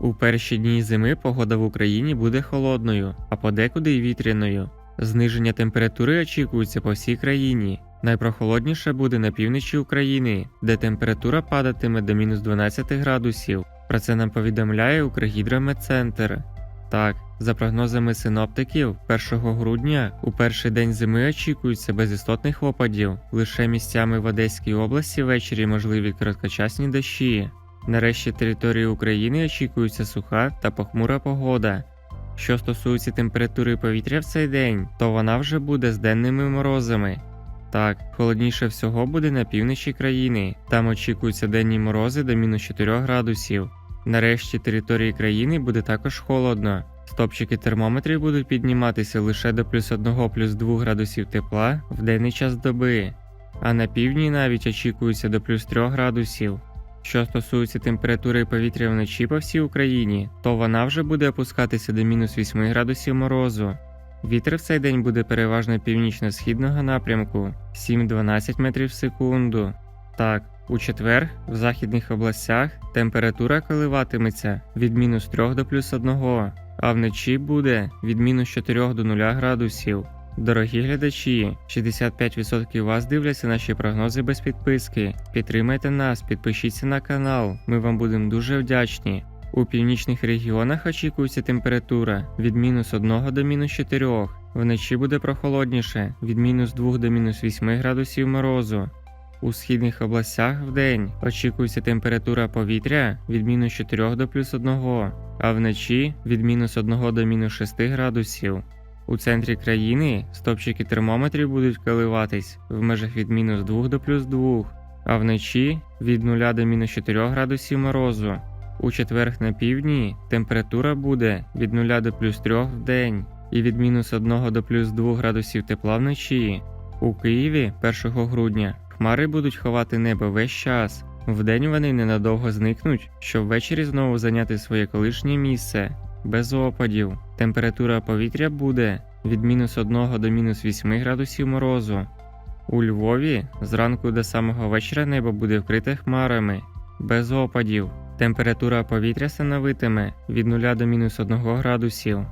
У перші дні зими погода в Україні буде холодною, а подекуди й вітряною. Зниження температури очікується по всій країні. Найпрохолодніше буде на півночі України, де температура падатиме до мінус 12 градусів. Про це нам повідомляє Укргідрометцентр. Так, за прогнозами синоптиків, 1 грудня у перший день зими очікується без істотних опадів. Лише місцями в Одеській області ввечері можливі короткочасні дощі. Нарешті території України очікується суха та похмура погода. Що стосується температури повітря в цей день, то вона вже буде з денними морозами. Так, холодніше всього буде на півночі країни. Там очікуються денні морози до мінус 4 градусів. Нарешті території країни буде також холодно. Стопчики термометрів будуть підніматися лише до плюс 1 плюс 2 градусів тепла в денний час доби, а на півдні навіть очікується до плюс 3 градусів. Що стосується температури повітря вночі по всій Україні, то вона вже буде опускатися до мінус 8 градусів морозу. Вітер в цей день буде переважно північно-східного напрямку 7-12 метрів в секунду. Так, у четвер в західних областях температура коливатиметься від мінус 3 до плюс 1, а вночі буде від мінус 4 до 0 градусів. Дорогі глядачі, 65% вас дивляться наші прогнози без підписки. Підтримайте нас, підпишіться на канал, ми вам будемо дуже вдячні. У північних регіонах очікується температура від мінус 1 до мінус 4. Вночі буде прохолодніше від мінус 2 до мінус 8 градусів морозу. У східних областях вдень очікується температура повітря від мінус 4 до плюс 1, а вночі від мінус 1 до мінус 6 градусів. У центрі країни стопчики термометрів будуть коливатись в межах від мінус 2 до плюс 2, а вночі від 0 до мінус 4 градусів морозу. У четверг на півдні температура буде від 0 до плюс 3 в день і від мінус 1 до плюс 2 градусів тепла вночі. У Києві 1 грудня хмари будуть ховати небо весь час. Вдень вони ненадовго зникнуть, щоб ввечері знову зайняти своє колишнє місце. Без опадів. Температура повітря буде від мінус 1 до мінус 8 градусів морозу. У Львові зранку до самого вечора небо буде вкрите хмарами. Без опадів. Температура повітря становитиме від 0 до мінус 1 градусів.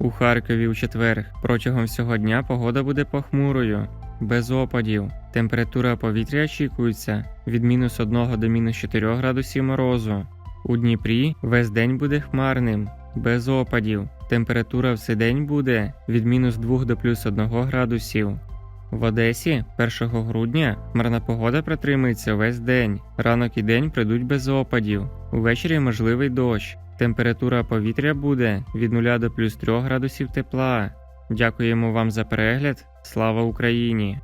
У Харкові у четвер протягом всього дня погода буде похмурою, без опадів. Температура повітря очікується від мінус 1 до мінус 4 градусів морозу. У Дніпрі весь день буде хмарним, без опадів. Температура в буде від мінус 2 до плюс 1 градусів. В Одесі 1 грудня хмарна погода протримається весь день. Ранок і день прийдуть без опадів. Увечері можливий дощ. Температура повітря буде від 0 до плюс 3 градусів тепла. Дякуємо вам за перегляд. Слава Україні!